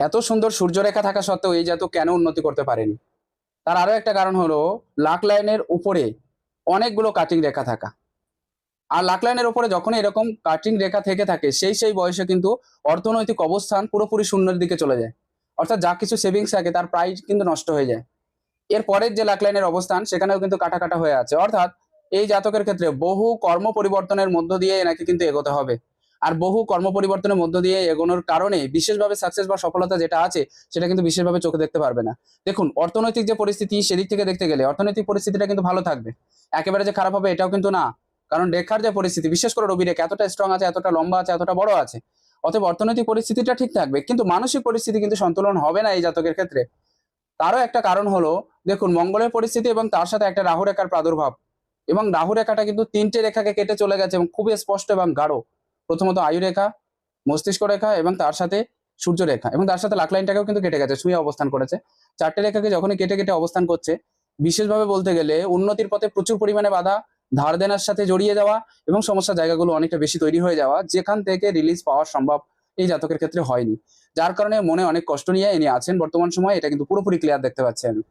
এত সুন্দর সূর্যরেখা থাকা সত্ত্বেও এই জাতক কেন উন্নতি করতে পারেনি? তার আরও একটা কারণ হলো লাক লাইনের উপরে অনেকগুলো কাটিং রেখা থাকা। আর লাক লাইনের উপরে যখন এরকম কাটিং রেখা থেকে থাকে, সেই সেই বয়সে কিন্তু অর্থনৈতিক অবস্থান পুরোপুরি শূন্যের দিকে চলে যায়। অর্থাৎ যা কিছু সেভিংস থাকে, তার প্রাইস কিন্তু নষ্ট হয়ে যায়। এর পরের যে লাক লাইনের অবস্থান, সেখানেও কিন্তু কাটা কাটা হয়ে আছে। অর্থাৎ এই জাতকের ক্ষেত্রে বহু কর্ম পরিবর্তনের মধ্য দিয়ে এনাকে কিন্তু এগোতে হবে। আর বহু কর্ম পরিবর্তনের মধ্য দিয়ে এগোনোর কারণে বিশেষভাবে সাকসেস বা সফলতা যেটা আছে, সেটা কিন্তু বিশেষভাবে চোখে দেখতে পারবে না। দেখুন, অর্থনৈতিক যে পরিস্থিতি, সেদিক থেকে দেখতে গেলে অর্থনৈতিক পরিস্থিতিটা কিন্তু ভালো থাকবে। একেবারে যে খারাপ হবে এটাও কিন্তু না। কারণ রেখার যে পরিস্থিতি, বিশেষ করে রবি রেখা এতটা স্ট্রং আছে, এতটা লম্বা আছে, এতটা বড় আছে। অতএব অর্থনৈতিক পরিস্থিতিটা ঠিক থাকবে, কিন্তু মানসিক পরিস্থিতি কিন্তু সন্তুলন হবে না এই জাতকের ক্ষেত্রে। তারও একটা কারণ হলো, দেখুন, মঙ্গলের পরিস্থিতি এবং তার সাথে একটা রাহু রেখার প্রাদুর্ভাব। এবং রাহু রেখাটা কিন্তু তিনটে রেখাকে কেটে চলে গেছে এবং খুবই স্পষ্ট এবং গাঢ়। প্রথমত আয়ু রেখা মস্তিষ্ক রেখা এবং তার সাথে সূর্য রেখা এবং তার সাথে লাখ লাইনটাকেও কিন্তু কেটে গেছে, শুয়ে অবস্থান করেছে। চারটে রেখাকে যখনই কেটে কেটে অবস্থান করছে, বিশেষভাবে বলতে গেলে উন্নতির পথে প্রচুর পরিমাণে বাধা, ধার দেনার সাথে জড়িয়ে যাওয়া এবং সমস্যা জায়গাগুলো অনেকটা বেশি তৈরি হয়ে যাওয়া যেখান থেকে রিলিজ পাওয়া সম্ভব এই জাতকের ক্ষেত্রে হয়নি। যার কারণে মনে অনেক কষ্ট নিয়ে ইনি আছেন বর্তমান সময়ে, এটা কিন্তু পুরোপুরি ক্লিয়ার দেখতে পাচ্ছি আমি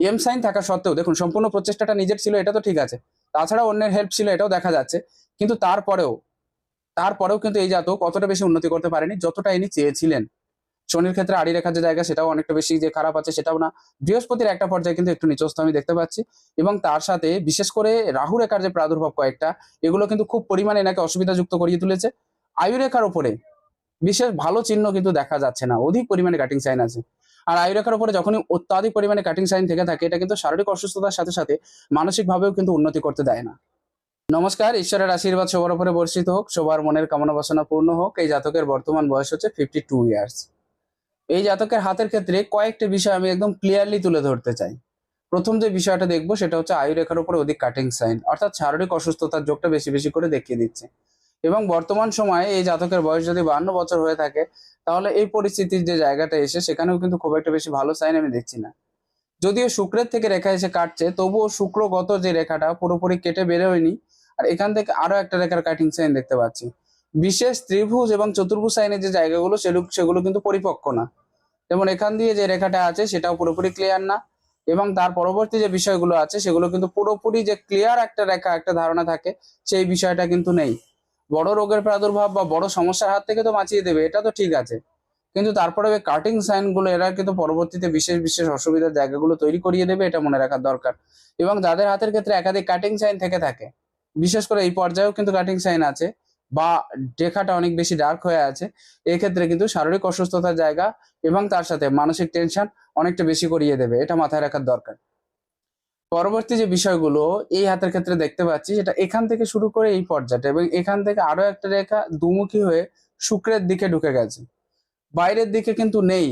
এম সাইন থাকা সত্ত্বেও, দেখুন, সম্পূর্ণ প্রচেষ্টাটা নিজের ছিল, এটা তো ঠিক আছে। তাছাড়া অন্যের হেল্প ছিল, এটাও দেখা যাচ্ছে। কিন্তু তারপরেও তারপরেও কিন্তু এই জাতক অতটা বেশি উন্নতি করতে পারেনি যতটা ইনি চেয়েছিলেন। শনির ক্ষেত্রে আড়ি রেখার যে জায়গা, সেটাও অনেকটা বেশি যে খারাপ আছে, সেটাও না। বৃহস্পতির একটা পর্যায়ে কিন্তু একটু নিচস্ত আমি দেখতে পাচ্ছি। এবং তার সাথে বিশেষ করে রাহু রেখার যে প্রাদুর্ভাব কয়েকটা, এগুলো কিন্তু খুব পরিমাণে এনাকে অসুবিধাযুক্ত করিয়ে তুলেছে। আয়ু রেখার উপরে বিশেষ ভালো চিহ্ন কিন্তু দেখা যাচ্ছে না। অধিক পরিমাণে কাটিং সাইন আছে। আর আয়ু রেখার উপরে যখনই অত্যাধিক পরিমাণে কাটিং সাইন থেকে থাকে, এটা কিন্তু শারীরিক অসুস্থতার সাথে সাথে মানসিকভাবেও কিন্তু উন্নতি করতে দেয় না। নমস্কার, ঈশ্বরের আশীর্বাদ সবার উপরে বর্ষিত হোক, সবার মনের কামনা বাসনা পূর্ণ হোক, এই জাতকের বর্তমান বয়স হচ্ছে ফিফটি টু ইয়ার্স এই জাতকের হাতের ক্ষেত্রে কয়েকটি বিষয় আমি একদম ক্লিয়ারলি তুলে ধরতে চাই। প্রথম যে বিষয়টা দেখব সেটা হচ্ছে আয়ু রেখার উপরে অধিক কাটিং সাইন অর্থাৎ শারীরিক অসুস্থতার যোগটা বেশি বেশি করে দেখিয়ে দিচ্ছে। এবং বর্তমান সময়ে এই জাতকের বয়স যদি বান্ন বছর হয়ে থাকে, তাহলে এই পরিস্থিতির যে জায়গাটা এসে সেখানেও কিন্তু খুব একটা বেশি ভালো সাইন আমি দেখছি না। যদিও শুক্রের থেকে রেখা এসে কাটছে, তবুও শুক্রগত যে রেখাটা পুরোপুরি কেটে বেরোয়নি আর এখান থেকে আরও একটা রেখার কাটিং সাইন দেখতে পাচ্ছি। বিশেষ ত্রিভুজ এবং চতুর্ভুজ সাইনের যে জায়গাগুলো সেগুলো কিন্তু পরিপক্ক না। যেমন এখান দিয়ে যে রেখাটা আছে, সেটাও পুরোপুরি ক্লিয়ার না। এবং তার পরবর্তী যে বিষয়গুলো আছে, সেগুলো কিন্তু পুরোপুরি যে ক্লিয়ার একটা রেখা, একটা ধারণা থাকে, সেই বিষয়টা কিন্তু নেই। বড় রোগের প্রাদুর্ভাব বা বড় সমস্যার হাত থেকে তো বাঁচিয়ে দেবে, এটা তো ঠিক আছে। কিন্তু তারপরে ওই কাটিং সাইনগুলো এরা কিন্তু পরবর্তীতে বিশেষ বিশেষ অসুবিধার জায়গাগুলো তৈরি করিয়ে দেবে, এটা মনে রাখার দরকার। এবং যাদের হাতের ক্ষেত্রে একাধিক কাটিং সাইন থেকে থাকে বিশেষ করে এই পর্যায়েও কিন্তু কাটিং সাইন আছে বা রেখাটা অনেক বেশি ডার্ক হয়ে আছে, এক্ষেত্রে কিন্তু শারীরিক অসুস্থতার জায়গা এবং তার সাথে মানসিক টেনশন অনেকটা বেশি করিয়ে দেবে, এটা মাথায় রাখার দরকার। পরবর্তী যে বিষয়গুলো, এই হাতের ক্ষেত্রে দেখতে পাচ্ছি সেটা এখান থেকে শুরু করে এই পর্যায়টা এবং এখান থেকে আরও একটা রেখা দুমুখী হয়ে শুক্রের দিকে ঢুকে গেছে। বাইরের দিকে কিন্তু নেই।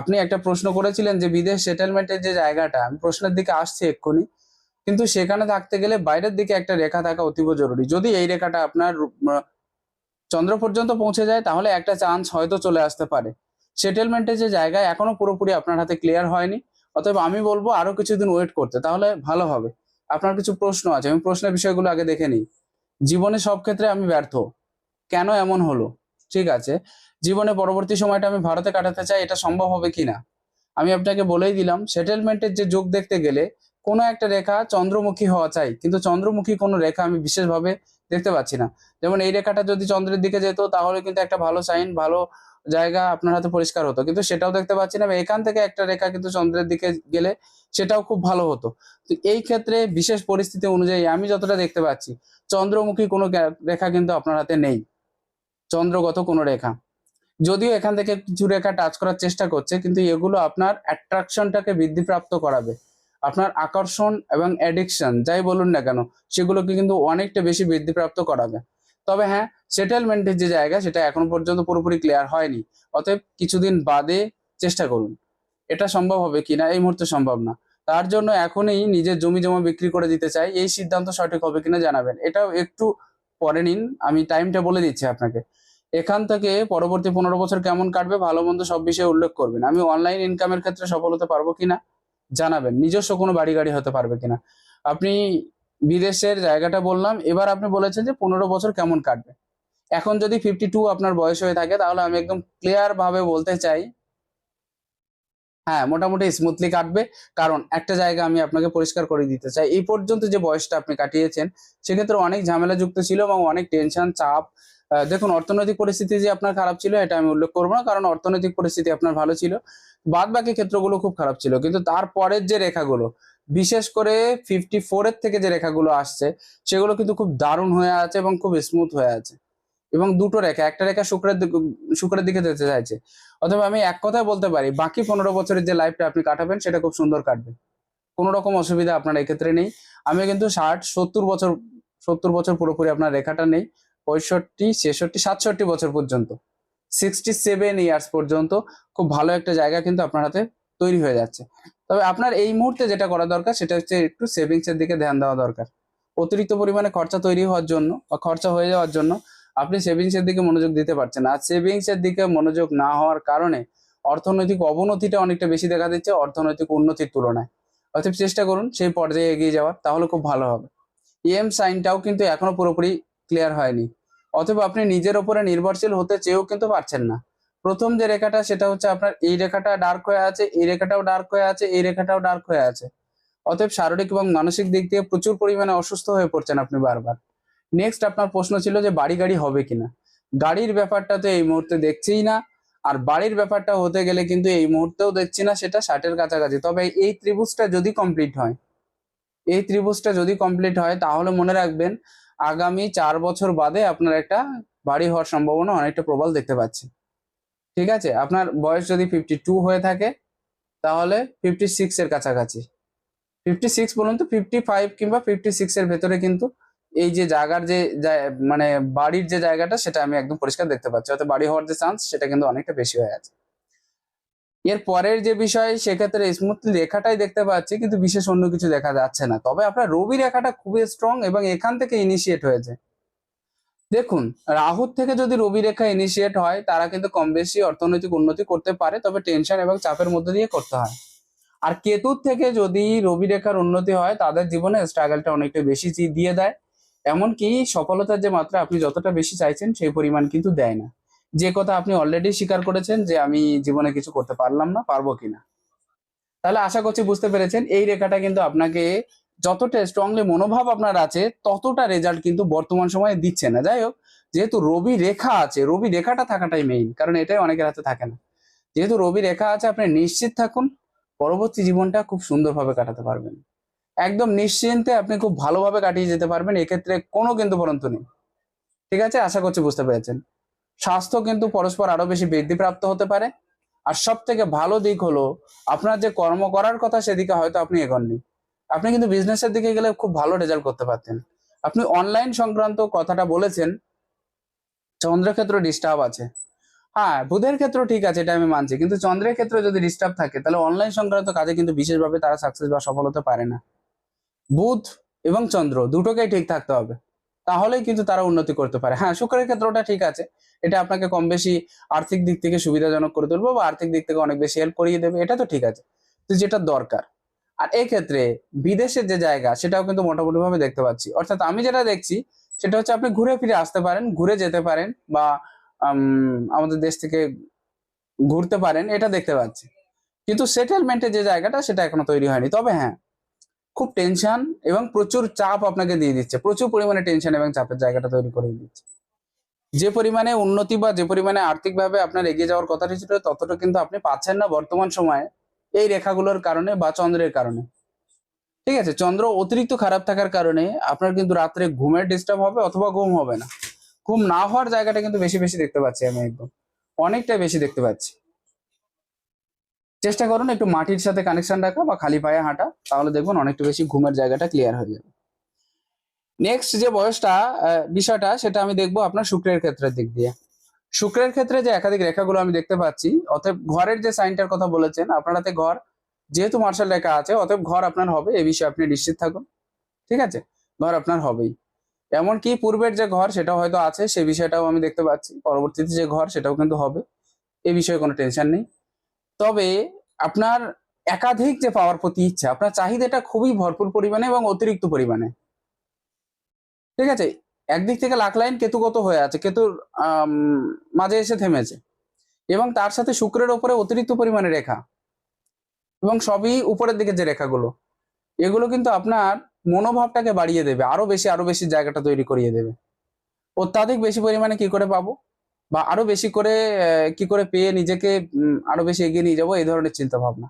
আপনি একটা প্রশ্ন করেছিলেন যে বিদেশ সেটেলমেন্টের যে জায়গাটা, আমি প্রশ্নের দিকে আসছি এক্ষুনি। কিন্তু সেখানে থাকতে গেলে বাইরের দিকে একটা রেখা থাকা অতীব জরুরি। যদি এই রেখাটা আপনার চন্দ্র পর্যন্ত পৌঁছে যায়, তাহলে একটা চান্স হয়তো চলে আসতে পারে। সেটেলমেন্টের যে জায়গায় এখনও পুরোপুরি আপনার হাতে ক্লিয়ার হয়নি, অতএব আমি বলব আরও কিছুদিন ওয়েট করতে, তাহলে ভালো হবে। আপনার কিছু প্রশ্ন আছে, আমি প্রশ্নের বিষয়গুলো আগে দেখে নিই। জীবনে সব ক্ষেত্রে আমি ব্যর্থ। কেন এমন হলো? ঠিক আছে। জীবনে পরবর্তী সময়টা আমি ভারতে কাটাতে চাই, এটা সম্ভব হবে কিনা? আমি আপনাকে বলেই দিলাম সেটেলমেন্টের যে যোগ দেখতে গেলে কোনো একটা রেখা চন্দ্রমুখী হওয়া চাই, কিন্তু চন্দ্রমুখী কোনো রেখা আমি বিশেষভাবে দেখতে পাচ্ছি না। যেমন এই রেখাটা যদি চন্দ্রের দিকে যেত, তাহলে কিন্তু একটা ভালো সাইন ভালো জায়গা আপনার হাতে পরিষ্কার হতো। কিন্তু সেটাও দেখতে পাচ্ছি না এখান থেকে একটা রেখা কিন্তু চন্দ্রের দিকে গেলে সেটাও খুব ভালো হতো। তো এই ক্ষেত্রে বিশেষ পরিস্থিতি অনুযায়ী আমি যতটা দেখতে পাচ্ছি, চন্দ্রমুখী কোনো রেখা কিন্তু আপনার হাতে নেই। চন্দ্রগত কোনো রেখা। যদিও এখান থেকে কিছু রেখা টাচ করার চেষ্টা করছে, কিন্তু এগুলো আপনার অ্যাট্রাকশনটাকে বৃদ্ধিপ্রাপ্ত করাবে। আপনার আকর্ষণ এবং অ্যাডিকশন যাই বলুন না কেন, সেগুলোকে কিন্তু অনেকটা বেশি বৃদ্ধিপ্রাপ্ত করাবে। তবে হ্যাঁ সেটেলমেন্টের যে জায়গা, সেটা এখনও পর্যন্ত পুরোপুরি ক্লিয়ার হয়নি। অতএব কিছুদিন বাদে চেষ্টা করুন। এটা সম্ভব হবে কিনা এই মুহূর্তে সম্ভব না। তার জন্য এখনই নিজের জমি জমা বিক্রি করে দিতে চাই। এই সিদ্ধান্ত সঠিক হবে কিনা জানাবেন। এটাও একটু পরে নিন, আমি টাইমটা বলে দিচ্ছি আপনাকে। এখান থেকে পরবর্তী পনেরো বছর কেমন কাটবে, ভালো মন্দ সব বিষয়ে উল্লেখ করবেন। আমি অনলাইন ইনকামের ক্ষেত্রে সফল হতে পারব কিনা জানাবেন। নিজস্ব কোনো বাড়ি গাড়ি হতে পারবে কিনা। আপনি বিদেশের জায়গাটা বললাম, এবার আপনি বলেছেন যে পনেরো বছর কেমন কাটবে। এখন যদি ফিফটি টু আপনার বয়স হয়ে থাকে, তাহলে আমি একদম ক্লিয়ার ভাবে বলতে চাই হ্যাঁ মোটামুটি স্মুথলি কাটবে। কারণ একটা জায়গা আমি আপনাকে পরিষ্কার করে দিতে চাই, এই পর্যন্ত যে বয়সটা আপনি কাটিয়েছেন, সেক্ষেত্রে অনেক ঝামেলাযুক্ত ছিল এবং অনেক টেনশন চাপ। দেখুন, অর্থনৈতিক পরিস্থিতি যে আপনার খারাপ ছিল, এটা আমি উল্লেখ করব না, কারণ অর্থনৈতিক পরিস্থিতি আপনার ভালো ছিল। বাদ বাকি ক্ষেত্রগুলো খুব খারাপ ছিল। কিন্তু তারপরের যে রেখাগুলো, বিশেষ করে ফিফটি ফোরের থেকে যে রেখাগুলো আসছে, সেগুলো কিন্তু খুব দারুণ হয়ে আছে এবং খুব স্মুথ হয়ে আছে। এবং দুটো রেখা, একটা রেখা শুক্রের শুক্রের দিকে যেতে চাইছে। অথবা আমি এক কথায় বলতে পারি, বাকি পনেরো বছরের যে লাইফটা আপনি কাটাবেন, সেটা খুব সুন্দর কাটবে কোনো রকম অসুবিধা আপনার এক্ষেত্রে নেই। আমি কিন্তু ষাট, সত্তর বছর সত্তর বছর পুরোপুরি আপনার রেখাটা নেই, পঁয়ষট্টি, ছেষট্টি, সাতষট্টি বছর পর্যন্ত। সিক্সটি সেভেন ইয়ার্স পর্যন্ত খুব ভালো একটা জায়গা কিন্তু আপনার হাতে তৈরি হয়ে যাচ্ছে। তবে আপনার এই মুহূর্তে যেটা করা দরকার, সেটা হচ্ছে একটু সেভিংস এর দিকে ধ্যান দেওয়া দরকার। অতিরিক্ত পরিমাণে খরচা তৈরি হওয়ার জন্য বা খরচা হয়ে যাওয়ার জন্য আপনি সেভিংসের দিকে মনোযোগ দিতে পারছেন আর সেভিংসের দিকে মনোযোগ না হওয়ার কারণে অর্থনৈতিক অবনতিটা অনেকটা বেশি দেখা দিচ্ছে, অর্থনৈতিক উন্নতির তুলনায়। অতএব চেষ্টা করুন সেই পর্যায়ে এগিয়ে যাওয়ার, তাহলে খুব ভালো হবে। ইএম সাইনটাও কিন্তু এখনও পুরোপুরি ক্লিয়ার হয়নি। অতএব আপনি নিজের ওপরে নির্ভরশীল হতে চেয়েও কিন্তু পারছেন না। প্রথম যে রেখাটা, সেটা হচ্ছে আপনার এই রেখাটা ডার্ক হয়ে আছে, এই রেখাটাও ডার্ক হয়ে আছে, এই রেখাটাও ডার্ক হয়ে আছে। অতএব শারীরিক এবং মানসিক দিক দিয়ে প্রচুর পরিমাণে অসুস্থ হয়ে পড়ছেন আপনি বারবার। নেক্সট আপনার প্রশ্ন ছিল যে বাড়ি গাড়ি হবে কিনা? গাড়ির ব্যাপারটা তো এই মুহূর্তে দেখছিই না, আর বাড়ির ব্যাপারটা হতে গেলে কিন্তু এই মুহূর্তেও দেখছি না, সেটা ষাটের কাছাকাছি। তবে এই ত্রিভুজটা যদি কমপ্লিট হয় এই ত্রিভুজটা যদি কমপ্লিট হয়, তাহলে মনে রাখবেন আগামী চার বছর বাদে আপনার একটা বাড়ি হওয়ার সম্ভাবনা অনেকটা প্রবল দেখতে পাচ্ছি। ঠিক আছে? আপনার বয়স যদি ফিফটি টু হয়ে থাকে, তাহলে ফিফটি সিক্স এর কাছাকাছি। ফিফটি সিক্স বলুন তো ফিফটি ফাইভ কিংবা ফিফটি সিক্স এর ভেতরে কিন্তু এই যে জায়গার যে মানে বাড়ির যে জায়গাটা, সেটা আমি একদম পরিষ্কার দেখতে পাচ্ছি। অর্থাৎ বাড়ি হওয়ার যে চান্স সেটা কিন্তু অনেকটা বেশি হয়ে আছে। এর পরের যে বিষয়, সেক্ষেত্রে স্মুথলি রেখাটাই দেখতে পাচ্ছি, কিন্তু বিশেষ অন্য কিছু দেখা যাচ্ছে না। তবে আপনার রবি রেখাটা খুবই স্ট্রং এবং এখান থেকে ইনিশিয়েট হয়েছে। দেখুন, রাহুর থেকে যদি রবি রেখা ইনিশিয়েট হয়, তারা কিন্তু কম বেশি অর্থনৈতিক উন্নতি করতে পারে, তবে টেনশন এবং চাপের মধ্যে দিয়ে করতে হয়। আর কেতুর থেকে যদি রবি রেখার উন্নতি হয়, তাদের জীবনে স্ট্রাগলটা অনেকটা বেশি দিয়ে দেয়। এমনকি সফলতার যে মাত্রা আপনি যতটা বেশি চাইছেন, সেই পরিমাণ কিন্তু দেয় না। যে কথা আপনি অলরেডি স্বীকার করেছেন যে আমি জীবনে কিছু করতে পারলাম না, পারব কিনা? তাহলে আশা করছি বুঝতে পেরেছেন, এই রেখাটা কিন্তু আপনাকে যতটা স্ট্রংলি মনোভাব আপনার আছে, ততটা রেজাল্ট কিন্তু বর্তমান সময়ে দিচ্ছে না। যাই হোক, যেহেতু রবি রেখা আছে, রবি রেখাটা থাকাটাই মেইন কারণ এটাই অনেকের হাতে থাকে না। যেহেতু রবি রেখা আছে, আপনি নিশ্চিত থাকুন, পরবর্তী জীবনটা খুব সুন্দরভাবে কাটাতে পারবেন। একদম নিশ্চিন্তে আপনি খুব ভালোভাবে কাটিয়ে যেতে পারবেন, এক্ষেত্রে কোনো কিন্তু পরন্তু নেই। ঠিক আছে? আশা করছি বুঝতে পেরেছেন। স্বাস্থ্য কিন্তু পরস্পর আরও বেশি বৃদ্ধিপ্রাপ্ত হতে পারে। আর সব থেকে ভালো দিক হলো, আপনার যে কর্ম করার কথা সেদিকে হয়তো আপনি এগোননি। আপনি কিন্তু বিজনেসের দিকে গেলে খুব ভালো রেজাল্ট করতে পারতেন। আপনি অনলাইন সংক্রান্ত কথাটা বলেছেন, চন্দ্রক্ষেত্র ডিস্টার্ব আছে। হ্যাঁ বুধের ক্ষেত্র ঠিক আছে, এটা আমি মানছি। কিন্তু চন্দ্রের ক্ষেত্রে যদি ডিস্টার্ব থাকে, তাহলে অনলাইন সংক্রান্ত কাজে কিন্তু বিশেষভাবে তারা সাকসেস বা সফল হতে পারে না। বুধ এবং চন্দ্র দুটোকেই ঠিক থাকতে হবে। তাহলেই কিন্তু তারা উন্নতি করতে পারে। হ্যাঁ শুক্রের ক্ষেত্রটা ঠিক আছে। এটা আপনাকে কম বেশি আর্থিক দিক থেকে সুবিধাজনক করে তুলবো বা আর্থিক দিক থেকে অনেক বেশি হেল্প করিয়ে দেবে, এটা তো ঠিক আছে। তো যেটা দরকার। আর ক্ষেত্রে বিদেশের যে জায়গা, সেটাও কিন্তু মোটামুটি ভাবে দেখতে পাচ্ছি। অর্থাৎ আমি যেটা দেখছি, সেটা হচ্ছে আপনি ঘুরে ফিরে আসতে পারেন, ঘুরে যেতে পারেন বা আমাদের দেশ থেকে ঘুরতে পারেন, এটা দেখতে পাচ্ছি। কিন্তু সেটেলমেন্টের যে জায়গাটা, সেটা এখনও তৈরি হয়নি। তবে হ্যাঁ খুব টেনশন এবং প্রচুর চাপ আপনাকে দিয়ে দিচ্ছে। প্রচুর পরিমাণে টেনশন এবং চাপের জায়গাটা তৈরি করে দিচ্ছে। যে পরিমাণে উন্নতি বা যে পরিমাণে আর্থিকভাবে আপনার এগিয়ে যাওয়ার কথা ছিল, ততটা কিন্তু আপনি পাচ্ছেন না বর্তমান সময়ে এই রেখাগুলোর কারণে বা চন্দ্রের কারণে। ঠিক আছে, চন্দ্র অতিরিক্ত খারাপ থাকার কারণে আপনার কিন্তু রাত্রে ঘুমের ডিস্টার্ব হবে অথবা ঘুম হবে না। ঘুম না হওয়ার জায়গাটা কিন্তু বেশি বেশি দেখতে পাচ্ছি আমি একদম। অনেকটাই বেশি দেখতে পাচ্ছি। চেষ্টা করুন একটু মাটির সাথে কানেকশন রাখা বা খালি পায়ে হাঁটা, তাহলে দেখবেন অনেকটা বেশি ঘুমের জায়গাটা ক্লিয়ার হয়ে যাবে। নেক্সট যে বয়সটা বিষয়টা, সেটা আমি দেখব আপনার শুক্রের ক্ষেত্রের দিক দিয়ে। শুক্রের ক্ষেত্রে যে একাধিক রেখাগুলো আমি দেখতে পাচ্ছি, অতএব ঘরের যে সাইনটার কথা বলেছেন আপনার হাতে ঘর যেহেতু মার্শাল রেখা আছে, অতএব ঘর আপনার হবে, এ বিষয়ে আপনি নিশ্চিত থাকুন। ঠিক আছে? ঘর আপনার হবেই। এমনকি পূর্বের যে ঘর, সেটাও হয়তো আছে সেই বিষয়টাও আমি দেখতে পাচ্ছি। পরবর্তীতে যে ঘর, সেটাও কিন্তু হবে। এ বিষয়ে কোনো টেনশন নেই। তবে আপনার একাধিক যে পাওয়ার প্রতি ইচ্ছা, আপনার চাহিদাটা খুবই ভরপুর পরিমাণে এবং অতিরিক্ত পরিমাণে। ঠিক আছে? একদিক থেকে লাখ লাইন কেতুগত হয়ে আছে, কেতুর মাঝে এসে থেমেছে। এবং তার সাথে শুক্রের ওপরে অতিরিক্ত পরিমাণে রেখা। এবং সবই উপরের দিকে যে রেখাগুলো, এগুলো কিন্তু আপনার মনোভাবটাকে বাড়িয়ে দেবে, আরও বেশি আরও বেশি জায়গাটা তৈরি করিয়ে দেবে। অত্যাধিক বেশি পরিমাণে কি করে পাবো? বা আরও বেশি করে কি করে পেয়ে নিজেকে আরও বেশি এগিয়ে নিয়ে যাব, এই ধরনের চিন্তা ভাবনা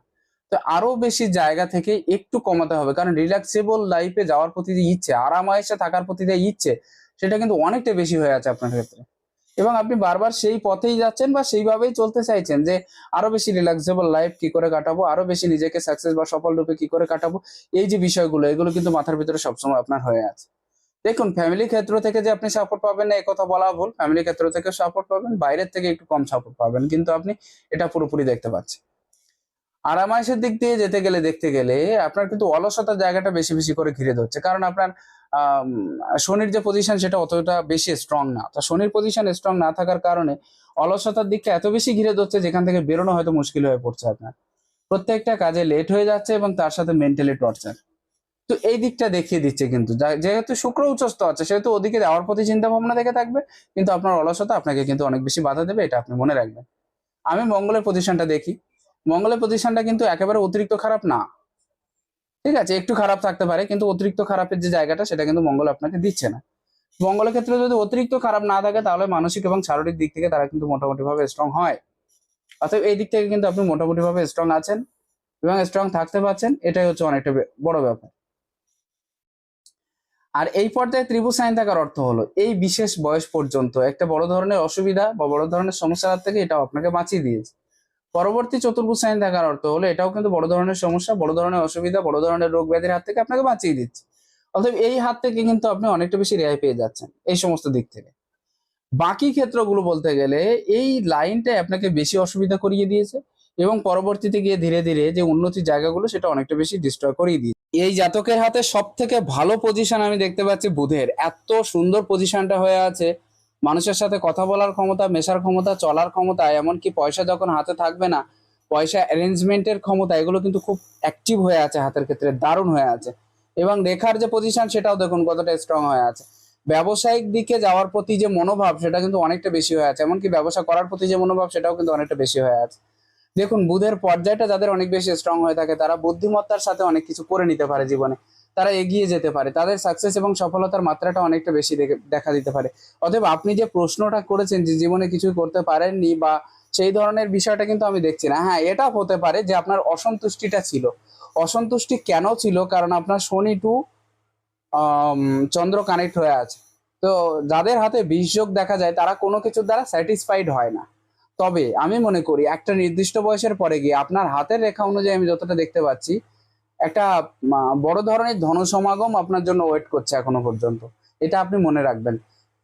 তো আরও বেশি জায়গা থেকে একটু কমাতে হবে, কারণ রিল্যাক্সেবল লাইফে যাওয়ার প্রতি যে ইচ্ছে আরামায়েসে থাকার প্রতি যে ইচ্ছে, সেটা কিন্তু অনেকটা বেশি হয়ে আছে আপনার ক্ষেত্রে। এবং আপনি বারবার সেই পথেই যাচ্ছেন বা সেইভাবেই চলতে চাইছেন যে আরও বেশি রিল্যাক্সেবল লাইফ কি করে কাটাবো, আরও বেশি নিজেকে সাকসেস বা সফল রূপে কি করে কাটাবো, এই যে বিষয়গুলো, এগুলো কিন্তু মাথার ভিতরে সবসময় আপনার হয়ে আছে। দেখুন ফ্যামিলি ক্ষেত্র থেকে যে আপনি সাপোর্ট পাবেন না কথা বলা ভুল। ফ্যামিলি ক্ষেত্র থেকে সাপোর্ট পাবেন, বাইরের থেকে একটু কম সাপোর্ট পাবেন। কিন্তু আপনি এটা পুরোপুরি দেখতে পাচ্ছেন। আরামাইশের দিক দিয়ে যেতে গেলে, দেখতে গেলে আপনার কিন্তু অলসতার জায়গাটা বেশি বেশি করে ঘিরে ধরছে। কারণ আপনার শনির যে পজিশন সেটা অতটা বেশি স্ট্রং না। তো শনির পজিশন স্ট্রং না থাকার কারণে অলসতার দিকটা এত বেশি ঘিরে ধরছে, যেখান থেকে বেরোনো হয়তো মুশকিল হয়ে পড়ছে আপনার। প্রত্যেকটা কাজে লেট হয়ে যাচ্ছে এবং তার সাথে মেন্টালি টর্চার তো এই দিকটা দেখিয়ে দিচ্ছে কিন্তু। যেহেতু শুক্র উচ্চস্থ আছে, সেহেতু ওদিকে যাওয়ার প্রতি চিন্তা ভাবনা দেখে থাকবে, কিন্তু আপনার অলসতা আপনাকে কিন্তু অনেক বেশি বাধা দেবে, এটা আপনি মনে রাখবেন। আমি মঙ্গলের পজিশনটা দেখি। মঙ্গলের পজিশনটা কিন্তু একেবারে অতিরিক্ত খারাপ না। ঠিক আছে, একটু খারাপ থাকতে পারে, কিন্তু অতিরিক্ত খারাপের যে জায়গাটা, সেটা কিন্তু মঙ্গল আপনাকে দিচ্ছে না। মঙ্গলের ক্ষেত্রে যদি অতিরিক্ত খারাপ না থাকে, তাহলে মানসিক এবং শারীরিক দিক থেকে তারা কিন্তু মোটামুটি ভাবে স্ট্রং হয়। অতএব এই দিক থেকে কিন্তু আপনি মোটামুটি ভাবে স্ট্রং আছেন এবং স্ট্রং থাকতে পারছেন, এটাই হচ্ছে অনেকটা বড় ব্যাপার। আর এই পর্যায়ে ত্রিভুজ সাইন থাকার অর্থ হলো, এই বিশেষ বয়স পর্যন্ত একটা বড় ধরনের অসুবিধা বা বড় ধরনের সমস্যার হাত থেকে এটাও আপনাকে বাঁচিয়ে দিয়েছে। পরবর্তী চতুর্ভুজ সাইন থাকার অর্থ হলো, এটাও কিন্তু বড় ধরনের সমস্যা, বড় ধরনের অসুবিধা, বড় ধরনের রোগ ব্যাধির হাত থেকে আপনাকে বাঁচিয়ে দিচ্ছে। অতএব এই হাত থেকে কিন্তু আপনি অনেকটা বেশি রেহাই পেয়ে যাচ্ছেন, এই সমস্ত দিক থেকে। বাকি ক্ষেত্রগুলো বলতে গেলে, এই লাইনটাই আপনাকে বেশি অসুবিধা করিয়ে দিয়েছে এবং পরবর্তীতে গিয়ে ধীরে ধীরে যে উন্নতির জায়গাগুলো, সেটা অনেকটা বেশি ডিস্ট্রয় করিয়ে দিয়েছে। এই জাতকের হাতে সব থেকে ভালো পজিশন আমি দেখতে পাচ্ছি বুধের। এত সুন্দর পজিশনটা হয়ে আছে। মানুষের সাথে কথা বলার ক্ষমতা, মেশার ক্ষমতা, চলার ক্ষমতা, এমনকি পয়সা যখন হাতে থাকবে না, পয়সা অ্যারেঞ্জমেন্টের ক্ষমতা, এগুলো কিন্তু খুব অ্যাক্টিভ হয়ে আছে হাতের ক্ষেত্রে, দারুণ হয়ে আছে। এবং রেখার যে পজিশন সেটাও দেখুন কতটা স্ট্রং হয়ে আছে। ব্যবসায়িক দিকে যাওয়ার প্রতি যে মনোভাব, সেটা কিন্তু অনেকটা বেশি হয়ে আছে। এমনকি ব্যবসা করার প্রতি যে মনোভাব, সেটাও কিন্তু অনেকটা বেশি হয়ে আছে। দেখুন, বুধের পর্যায়টা যাদের অনেক বেশি স্ট্রং হয়ে থাকে, তারা বুদ্ধিমত্তার সাথে অনেক কিছু করে নিতে পারে জীবনে। তারা এগিয়ে যেতে পারে। তাদের সাকসেস এবং সফলতার মাত্রাটা অনেকটা বেশি দেখে- দিতে পারে। অতএব আপনি যে প্রশ্নটা করেছেন যে জীবনে কিছু করতে পারেননি বা সেই ধরনের বিষয়টা কিন্তু আমি দেখছি না। হ্যাঁ এটা হতে পারে যে আপনার অসন্তুষ্টিটা ছিল। অসন্তুষ্টি কেন ছিল? কারণ আপনার শনি টু চন্দ্র কানেক্ট হয়ে আছে। তো যাদের হাতে বিষ দেখা যায়, তারা কোনো কিছুর দ্বারা স্যাটিসফাইড হয় না। তবে আমি মনে করি একটা নির্দিষ্ট বয়সের পরে গিয়ে আপনার হাতের রেখা অনুযায়ী আমি যতটা দেখতে পাচ্ছি, একটা বড় ধরনের ধনসমাগম আপনার জন্য ওয়েট করছে এখনও পর্যন্ত। এটা আপনি মনে রাখবেন।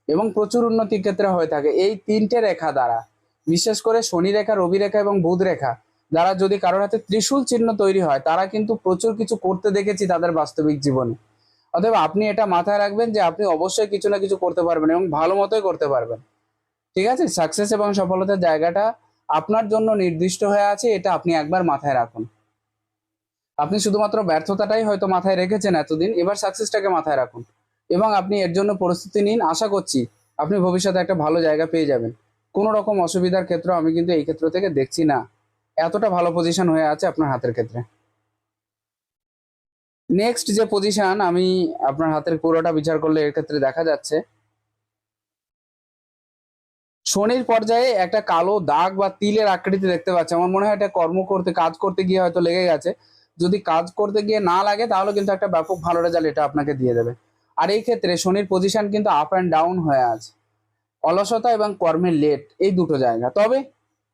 এবং প্রচুর উন্নতির ক্ষেত্রে হয়ে থাকে। এই তিনটে রেখা দ্বারা, বিশেষ করে শনি রেখা, রবি রেখা এবং বুধ রেখা দ্বারা যদি কারোর হাতে ত্রিশূল চিহ্ন তৈরি হয়, তারা কিন্তু প্রচুর কিছু করতে দেখেছি তাদের বাস্তবিক জীবনে। অতএব আপনি এটা মাথায় রাখবেন যে আপনি অবশ্যই কিছু না কিছু করতে পারবেন এবং ভালো মতোই করতে পারবেন। ঠিক আছে? সাকসেস এবং সফলতার জায়গাটা আপনার জন্য নির্দিষ্ট হয়ে আছে, এটা আপনি একবার মাথায় রাখুন। আপনি শুধুমাত্র ব্যর্থতাটাই হয়তো মাথায় রেখেছেন এতদিন, এবার সাকসেসটাকে মাথায় রাখুন। এবং আপনি এর জন্য প্রস্তুতি নিন, আশা করছি আপনি ভবিষ্যতে একটা ভালো জায়গা পেয়ে যাবেন। কোনো রকম অসুবিধার ক্ষেত্রে আমি কিন্তু এই ক্ষেত্র থেকে দেখছি না। এতটা ভালো পজিশন হয়ে আছে আপনার হাতের ক্ষেত্রে। নেক্সট যে পজিশন আমি আপনার হাতের পুরোটা বিচার করলে এর ক্ষেত্রে দেখা যাচ্ছে শনির পর্যায়ে একটা কালো দাগ বা তিলের আকৃতি দেখতে পাচ্ছি। আমার মনে হয় এটা কর্ম করতে, কাজ করতে গিয়ে হয়তো লেগে গেছে যদি কাজ করতে গিয়ে না লাগে, তাহলে কিন্তু একটা ব্যাপক ভালো রেজাল্ট এটা আপনাকে দিয়ে দেবে। আর এই ক্ষেত্রে শনির পজিশন কিন্তু আপ অ্যান্ড ডাউন হয়ে আছে। অলসতা এবং কর্মের লেট, এই দুটো জায়গা। তবে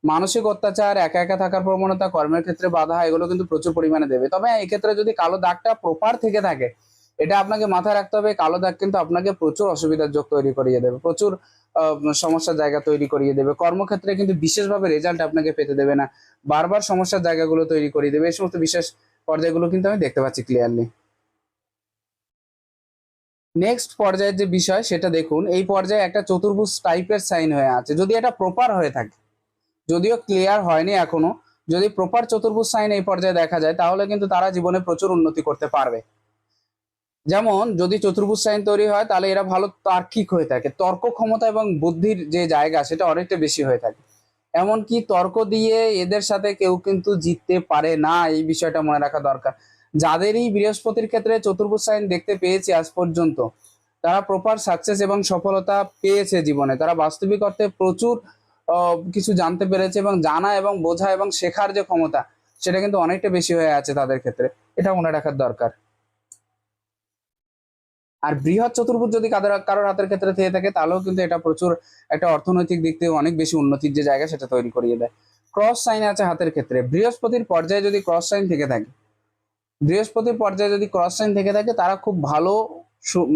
মানসিক অত্যাচার, একা একা থাকার প্রবণতা, কর্মের ক্ষেত্রে বাধা, এগুলো কিন্তু প্রচুর পরিমাণে দেবে। তবে এক্ষেত্রে যদি কালো দাগটা প্রপার থেকে থাকে এটা আপনাকে মাথায় রাখতে হবে, কালো দাগ কিন্তু আপনাকে প্রচুর অসুবিধার যোগ তৈরি করিয়ে দেবে, প্রচুর সমস্যার জায়গা তৈরি করিয়ে দেবে। কর্মক্ষেত্রে কিন্তু বিশেষভাবে রেজাল্ট আপনাকে পেতে দেবে না। বারবার সমস্যার জায়গাগুলো তৈরি করিয়ে দেবে। এই সমস্ত বিশেষ পর্যায়গুলো কিন্তু আমি দেখতে পাচ্ছি ক্লিয়ারলি নেক্সট পর্যায়ের যে বিষয়, সেটা দেখুন। এই পর্যায়ে একটা চতুর্ভুজ টাইপের সাইন হয়ে আছে। যদি এটা প্রপার হয়ে থাকে, যদিও ক্লিয়ার হয়নি এখনও, যদি প্রপার চতুর্ভুজ সাইন এই পর্যায়ে দেখা যায়, তাহলে কিন্তু তারা জীবনে প্রচুর উন্নতি করতে পারবে। যেমন যদি চতুর্ভুজ সাইন তৈরি হয়, তাহলে এরা ভালো তার্কিক হয়ে থাকে। তর্ক ক্ষমতা এবং বুদ্ধির যে জায়গা, সেটা অনেকটা বেশি হয়ে থাকে। এমনকি তর্ক দিয়ে এদের সাথে কেউ কিন্তু জিততে পারে না, এই বিষয়টা মনে রাখা দরকার। যাদেরই বৃহস্পতির ক্ষেত্রে চতুর্ভুজ সাইন দেখতে পেয়েছি আজ পর্যন্ত, তারা প্রপার সাকসেস এবং সফলতা পেয়েছে জীবনে। তারা বাস্তবিক অর্থে প্রচুর কিছু জানতে পেরেছে এবং জানা এবং বোঝা এবং শেখার যে ক্ষমতা, সেটা কিন্তু অনেকটা বেশি হয়ে আছে তাদের ক্ষেত্রে। এটা মনে রাখার দরকার। আর বৃহৎ চতুর্ভুজ যদি কারোর হাতের ক্ষেত্রে থেকে থাকে, তাহলেও কিন্তু এটা প্রচুর একটা অর্থনৈতিক দিক থেকে অনেক বেশি উন্নতির যে জায়গা সেটা তৈরি করিয়ে দেয়। ক্রস সাইন আছে হাতের ক্ষেত্রে। বৃহস্পতির পর্যায়ে যদি ক্রস সাইন থেকে থাকে, বৃহস্পতির পর্যায়ে যদি ক্রস সাইন থেকে থাকে, তারা খুব ভালো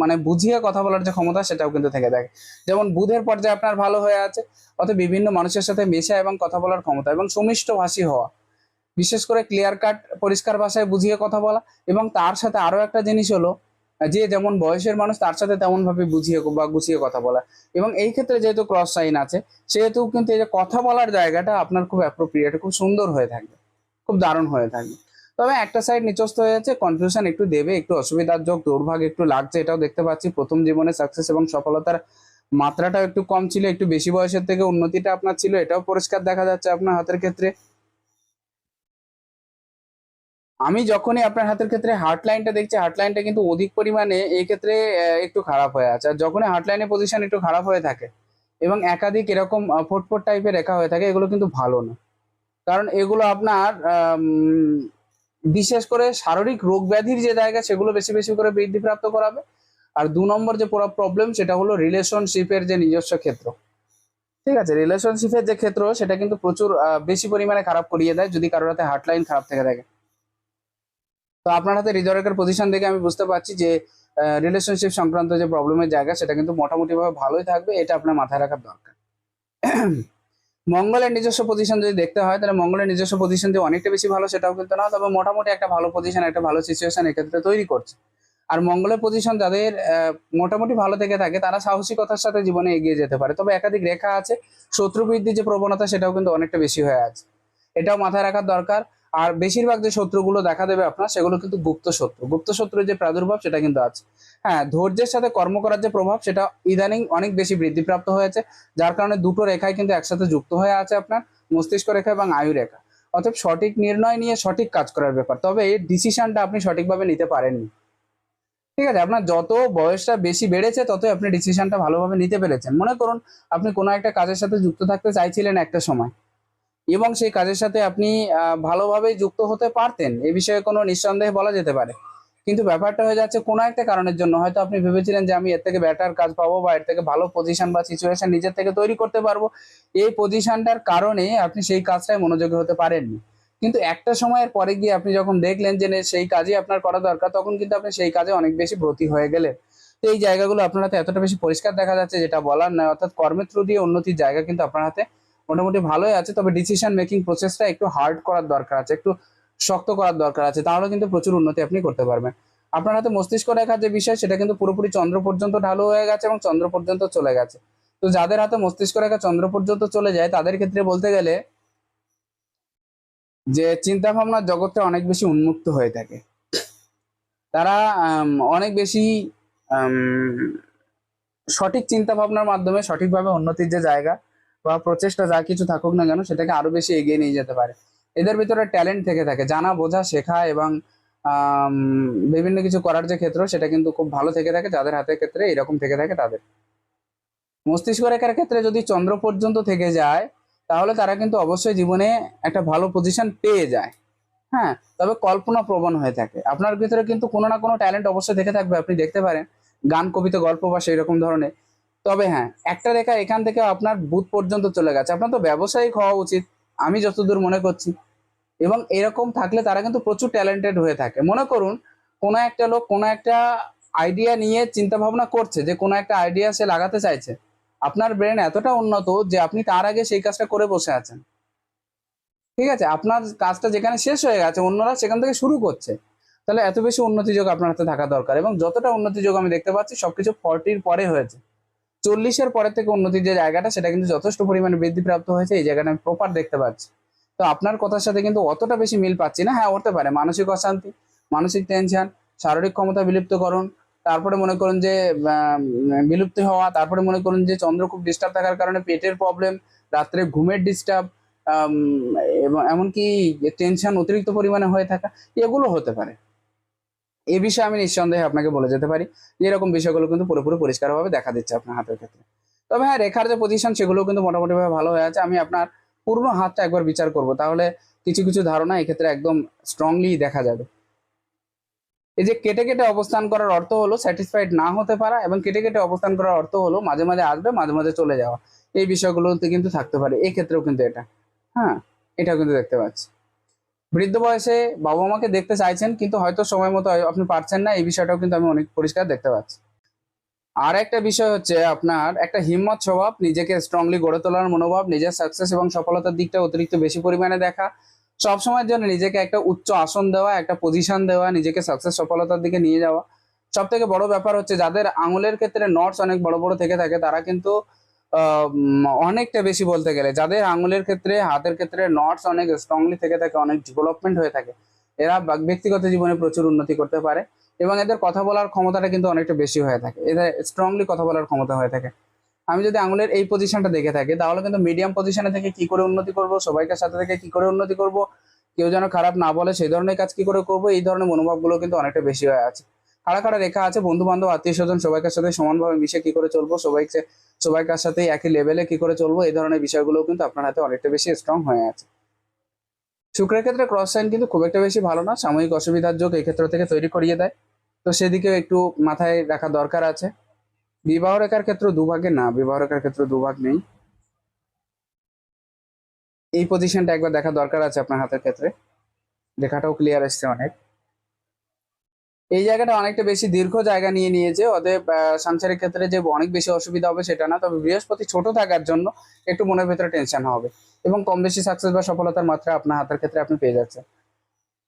মানে বুঝিয়ে কথা বলার যে ক্ষমতা সেটাও কিন্তু থেকে থাকে। যেমন বুধের পর্যায়ে আপনার ভালো হয়ে আছে অত বিভিন্ন মানুষের সাথে মেশা এবং কথা বলার ক্ষমতা এবং সুমিষ্ট ভাষী হওয়া। বিশেষ করে ক্লিয়ার কাট পরিষ্কার ভাষায় বুঝিয়ে কথা বলা এবং তার সাথে আরও একটা জিনিস হলো যে যেমন বয়সের মানুষ, তার সাথে তেমন ভাবে বুঝিয়ে বা গুছিয়ে কথা বলা। এবং এই ক্ষেত্রে যেহেতু ক্রস সাইন আছে, সেহেতু কিন্তু এই যে কথা বলার জায়গাটা আপনার খুব অ্যাপ্রোপ্রিয়েট খুব সুন্দর হয়ে থাকবে, খুব দারুণ হয়ে থাকবে। তবে একটা সাইড নিচস্ত হয়ে যাচ্ছে কনফিউশন একটু দেবে, একটু অসুবিধার যোগ দুর্ভাগ একটু লাগছে, এটাও দেখতে পাচ্ছি। প্রথম জীবনে সাকসেস এবং সফলতার মাত্রাটাও একটু কম ছিল, একটু বেশি বয়সের থেকে উন্নতিটা আপনার ছিল, এটাও পরিষ্কার দেখা যাচ্ছে আপনার হাতের ক্ষেত্রে। আমি যখনই আপনার হাতের ক্ষেত্রে হার্ট লাইনটা দেখছি হার্ট লাইনটা কিন্তু অধিক পরিমাণে এই ক্ষেত্রে একটু খারাপ হয়ে আছে। আর যখনই হার্ট লাইনের পজিশন একটু খারাপ হয়ে থাকে এবং একাধিক এরকম ফুটফুট টাইপের রেখা হয়ে থাকে, এগুলো কিন্তু ভালো না। কারণ এগুলো আপনার বিশেষ করে শারীরিক রোগ ব্যাধির যে জায়গা, সেগুলো বেশি বেশি করে বৃদ্ধিপ্রাপ্ত করাবে। আর দু নম্বর যে পুরো প্রবলেম সেটা হলো রিলেশনশিপের যে নিজস্ব ক্ষেত্র। ঠিক আছে রিলেশনশিপের যে ক্ষেত্র, সেটা কিন্তু প্রচুর বেশি পরিমাণে খারাপ করিয়ে দেয় যদি কারোর হাতে হার্ট লাইন খারাপ থেকে থাকে। তো আপনার হাতে হৃদয়রেখার পজিশন দেখে আমি বুঝতে পারছি যে রিলেশনশিপ সংক্রান্ত যে প্রবলেমের জায়গা, সেটা কিন্তু মোটামুটি ভাবে ভালোই থাকবে, এটা আপনার মাথায় রাখার দরকার। মঙ্গলের নিজস্ব পজিশন যদি দেখতে হয়, তাহলে মঙ্গলের নিজস্ব পজিশন যে অনেকটা বেশি ভালো সেটাও কিন্তু না তবে মোটামুটি একটা ভালো পজিশন একটা ভালো সিচুয়েশন এক্ষেত্রে তৈরি করছে। আর মঙ্গলের পজিশন যাদের মোটামুটি ভালো থেকে থাকে, তারা সাহসিকতার সাথে জীবনে এগিয়ে যেতে পারে। তবে একাধিক রেখা আছে শত্রু বৃদ্ধির যে প্রবণতা, সেটাও কিন্তু অনেকটা বেশি হয়ে আছে। এটাও মাথায় রাখার দরকার। আর বেশিরভাগ যে শত্রুগুলো দেখা দেবে আপনার, সেগুলো কিন্তু গুপ্ত শত্রু। গুপ্ত শত্রুর যে প্রাদুর্ভাব, সেটা কিন্তু আছে। হ্যাঁ ধৈর্যের সাথে কর্ম করার যে প্রভাব, সেটা ইদানিং অনেক বেশি বৃদ্ধিপ্রাপ্ত হয়েছে, যার কারণে দুটো রেখায় কিন্তু একসাথে যুক্ত হয়ে আছে আপনার, মস্তিষ্ক রেখা এবং আয়ু রেখা। অর্থাৎ সঠিক নির্ণয় নিয়ে সঠিক কাজ করার ব্যাপার। তবে এই ডিসিশনটা আপনি সঠিকভাবে নিতে পারেননি। ঠিক আছে, আপনার যত বয়সটা বেশি বেড়েছে, ততই আপনি ডিসিশনটা ভালোভাবে নিতে পেরেছেন। মনে করুন, আপনি কোনো একটা কাজের সাথে যুক্ত থাকতে চাইছিলেন একটা সময়। এবং সেই কাজের সাথে আপনি ভালোভাবে যুক্ত হতে পারতেন। এ বিষয়ে কোনো নিঃসন্দেহে বলা যেতে পারে। কিন্তু ব্যাপারটা হয়ে যাচ্ছে কোনো একটা কারণের জন্য। হয়তো আপনি ভেবেছিলেন যে আমি এর থেকে বেটার কাজ পাবো বা এর থেকে ভালো পজিশন বা সিচুয়েশন নিজের থেকে তৈরি করতে পারব। এই পজিশনটার কারণে আপনি সেই কাজটায় মনোযোগী হতে পারেননি। কিন্তু একটা সময়ের পরে গিয়ে আপনি যখন দেখলেন যে সেই কাজই আপনার করা দরকার, তখন কিন্তু আপনি সেই কাজে অনেক বেশি ব্রতী হয়ে গেলেন। তো এই জায়গাগুলো আপনার হাতে এতটা বেশি পরিষ্কার দেখা যাচ্ছে, যেটা বলার নয়। অর্থাৎ কর্মের থ্রু দিয়ে উন্নতির জায়গা কিন্তু আপনার হাতে মোটামুটি ভালোই আছে, তবে ডিসিশন মেকিং প্রসেসটা একটু হার্ড করার দরকার আছে, একটু শক্ত করার দরকার আছে, তাহলে কিন্তু প্রচুর উন্নতি আপনি করতে পারবেন। আপনার হাতে মস্তিষ্ক রেখার যে বিষয়, সেটা কিন্তু পুরোপুরি চন্দ্র পর্যন্ত ঢালু হয়ে গেছে এবং চন্দ্র পর্যন্ত চলে গেছে। তো যাদের হাতে মস্তিষ্ক রেখা চন্দ্র পর্যন্ত চলে যায়, তাদের ক্ষেত্রে বলতে গেলে যে চিন্তা ভাবনার জগৎটা অনেক বেশি উন্মুক্ত হয়ে থাকে। তারা অনেক বেশি সঠিক চিন্তা ভাবনার মাধ্যমে সঠিকভাবে উন্নতির যে জায়গা বা প্রচেষ্টা যা কিছু থাকুক না কেন সেটাকে আরও বেশি এগিয়ে নিয়ে যেতে পারে। এদের ভিতরে ট্যালেন্ট থেকে থাকে, জানা, বোঝা, শেখা এবং বিভিন্ন কিছু করার যে ক্ষেত্র সেটা কিন্তু খুব ভালো থেকে থাকে, যাদের হাতের ক্ষেত্রে এরকম থেকে থাকে তাদের। মস্তিষ্ক রেখার ক্ষেত্রে যদি চন্দ্র পর্যন্ত থেকে যায়, তাহলে তারা কিন্তু অবশ্যই জীবনে একটা ভালো পজিশন পেয়ে যায়। হ্যাঁ তবে কল্পনা প্রবণ হয়ে থাকে। আপনার ভিতরে কিন্তু কোনো না কোনো ট্যালেন্ট অবশ্যই থেকে থাকবে। আপনি দেখতে পারেন, গান, কবিতা, গল্প বা সেই রকম ধরনের। তবে হ্যাঁ একটা রেখা এখান থেকে আপনার বুথ পর্যন্ত চলে গেছে। আপনার তো ব্যবসায়িক হওয়া উচিত, আমি যতদূর মনে করছি। এবং এরকম থাকলে তারা কিন্তু প্রচুর ট্যালেন্টেড হয়ে থাকে। মনে করুন, কোনো একটা লোক কোনো একটা আইডিয়া নিয়ে চিন্তা ভাবনা করছে যে কোনো একটা আইডিয়া সে লাগাতে চাইছে, আপনার ব্রেন এতটা উন্নত যে আপনি তার আগে সেই কাজটা করে বসে আছেন। ঠিক আছে, আপনার কাজটা যেখানে শেষ হয়ে গেছে, অন্যরা সেখান থেকে শুরু করছে। তাহলে এত বেশি উন্নতি যোগ আপনার হাতে থাকা দরকার। এবং যতটা উন্নতি যোগ আমি দেখতে পাচ্ছি, সবকিছু ফর্টির পরে হয়েছে। চল্লিশের পরের থেকে উন্নতির যে জায়গাটা, সেটা কিন্তু যথেষ্ট পরিমাণে বৃদ্ধিপ্রাপ্ত হয়েছে। এই জায়গাটা আমি প্রপার দেখতে পাচ্ছি। তো আপনার কথার সাথে কিন্তু অতটা বেশি মিল পাচ্ছি না। হ্যাঁ হতে পারে। মানসিক অশান্তি, মানসিক টেনশন শারীরিক ক্ষমতা বিলুপ্তকরণ তারপরে মনে করুন যে বিলুপ্তি হওয়া, তারপরে মনে করুন যে, চন্দ্র খুব ডিস্টার্ব থাকার কারণে পেটের প্রবলেম রাত্রে ঘুমের ডিস্টার্ব এমনকি টেনশন অতিরিক্ত পরিমাণে হয়ে থাকা, এগুলো হতে পারে। এ বিষয়ে আমি নিঃসন্দেহে আপনাকে বলে যেতে পারি যে এরকম বিষয়গুলো কিন্তু পুরোপুরি পরিষ্কারভাবে দেখা দিচ্ছে আপনার হাতের ক্ষেত্রে। তবে হ্যাঁ রেখার যে পজিশন সেগুলো কিন্তু মোটামুটিভাবে ভালো হয়ে আছে। আমি আপনার পুরনো হাতটা একবার বিচার করব। তাহলে কিছু কিছু ধারণা এক্ষেত্রে একদম স্ট্রংলি দেখা যাবে। এই যে কেটে কেটে অবস্থান করার অর্থ হলো স্যাটিসফাইড না হতে পারা এবং কেটে কেটে অবস্থান করার অর্থ হলো মাঝে মাঝে আসবে, মাঝে মাঝে চলে যাওয়া। এই বিষয়গুলোতে কিন্তু থাকতে পারে। এক্ষেত্রেও কিন্তু এটা। হ্যাঁ এটাও কিন্তু দেখতে পাচ্ছি। বৃদ্ধ বয়সে বাবা মাকে দেখতে চাইছেন, কিন্তু হয়তো সময় মতো আপনি পারছেন না। এই বিষয়টাও কিন্তু আমি অনেক পরিষ্কার দেখতে পাচ্ছি। আর একটা বিষয় হচ্ছে আপনার, একটা হিম্মত স্বভাব, নিজেকে স্ট্রংলি গড়ে তোলার মনোভাব, নিজের সাকসেস এবং সফলতার দিকটা অতিরিক্ত বেশি পরিমাণে দেখা সব সময়ের জন্য নিজেকে একটা উচ্চ আসন দেওয়া, একটা পজিশন দেওয়া, নিজেকে সাকসেস সফলতার দিকে নিয়ে যাওয়া। সব থেকে বড় ব্যাপার হচ্ছে, যাদের আঙুলের ক্ষেত্রে নটস অনেক বড় বড় থেকে থাকে, তারা কিন্তু অনেকটা বেশি বলতে গেলে। যাদের আঙুলের ক্ষেত্রে, হাতের ক্ষেত্রে নটস অনেক স্ট্রংলি থেকে থাকে, অনেক ডেভেলপমেন্ট হয়ে থাকে, এরা ব্যক্তিগত জীবনে প্রচুর উন্নতি করতে পারে এবং এদের কথা বলার ক্ষমতাটা কিন্তু অনেকটা বেশি হয়ে থাকে। এদের স্ট্রংলি কথা বলার ক্ষমতা হয়ে থাকে। আমি যদি আঙুলের এই পজিশনটা দেখে থাকি, তাহলে কিন্তু মিডিয়াম পজিশনে থেকে কি করে উন্নতি করব সবাইকে সাথে থেকে কি করে উন্নতি করব, কেউ যেন খারাপ না বলে সেই ধরনের কাজ কি করে করব, এই ধরনের মনোভাবগুলো কিন্তু অনেকটা বেশি হয়ে আছে। খাড়া খাড়া রেখা আছে? বন্ধু বান্ধব আত্মীয় স্বজন সবাইকার সাথে সমানভাবে মিশে কি করে চলবো? সবাইকে সবাইকার সাথে একই লেভেলে কি করে চলবো? এই ধরনের বিষয়গুলো কিন্তু আপনার হাতে অনেকটা বেশি স্ট্রং হয়ে আছে। শুক্রের ক্ষেত্রে ক্রস সাইন কিন্তু খুব একটা বেশি ভালো না, সাময়িক অসুবিধার যোগ এই ক্ষেত্র থেকে তৈরি করিয়ে দেয়। তো সেদিকেও একটু মাথায় রাখা দরকার আছে। বিবাহ রেখার ক্ষেত্র দুভাগে না, বিবাহ রেখার ক্ষেত্রে দুভাগ নেই। এই পজিশনটা একবার দেখা দরকার আছে আপনার হাতের ক্ষেত্রে। দেখাটাও ক্লিয়ার আসছে অনেক। এই জায়গাটা অনেকটা বেশি দীর্ঘ জায়গা নিয়ে নিয়েছে, অতএব সাংসারিক ক্ষেত্রে যে অনেক বেশি অসুবিধা হবে সেটা না, তবে বৃহস্পতি ছোট থাকার জন্য একটু মনের ভেতরে টেনশন হবে এবং কম বেশি সাকসেস বা সফলতার মাত্রা আপনার হাতের ক্ষেত্রে আপনি পেয়ে যাচ্ছেন।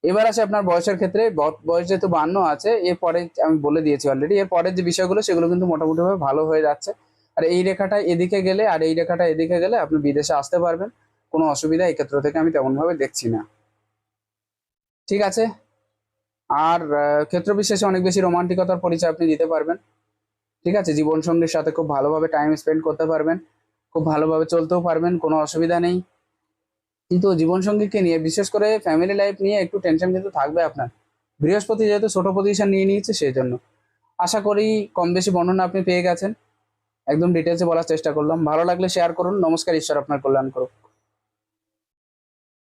এবার আছে আপনার বয়সের ক্ষেত্রে, বয়স যেহেতু বান্ন আছে এরপরে আমি বলে দিয়েছি অলরেডি এর পরের যে বিষয়গুলো সেগুলো কিন্তু মোটামুটিভাবে ভালো হয়ে যাচ্ছে। আর এই রেখাটা এদিকে গেলে, আর এই রেখাটা এদিকে গেলে আপনি বিদেশে আসতে পারবেন, কোনো অসুবিধা এক্ষেত্র থেকে আমি তেমনভাবে দেখছি না। ঠিক আছে? আর ক্ষেত্র বিশেষে অনেক বেশি রোমান্টিকতার পরিচয় আপনি দিতে পারবেন। ঠিক আছে? জীবন সঙ্গীর সাথে খুব ভালোভাবে টাইম স্পেন্ড করতে পারবেন, খুব ভালোভাবে চলতেও পারবেন, কোনো অসুবিধা নেই। কিন্তু জীবন সঙ্গীকে নিয়ে, বিশেষ করে ফ্যামিলি লাইফ নিয়ে একটু টেনশন কিন্তু থাকবে আপনার। বৃহস্পতি যেহেতু ছোট পজিশন নিয়ে নিয়েছে সেই জন্য আশা করি কম বেশি বর্ণনা আপনি পেয়ে গেছেন। একদম ডিটেলসে বলার চেষ্টা করলাম। ভালো লাগলে শেয়ার করুন। নমস্কার, ঈশ্বর আপনার কল্যাণ করুক।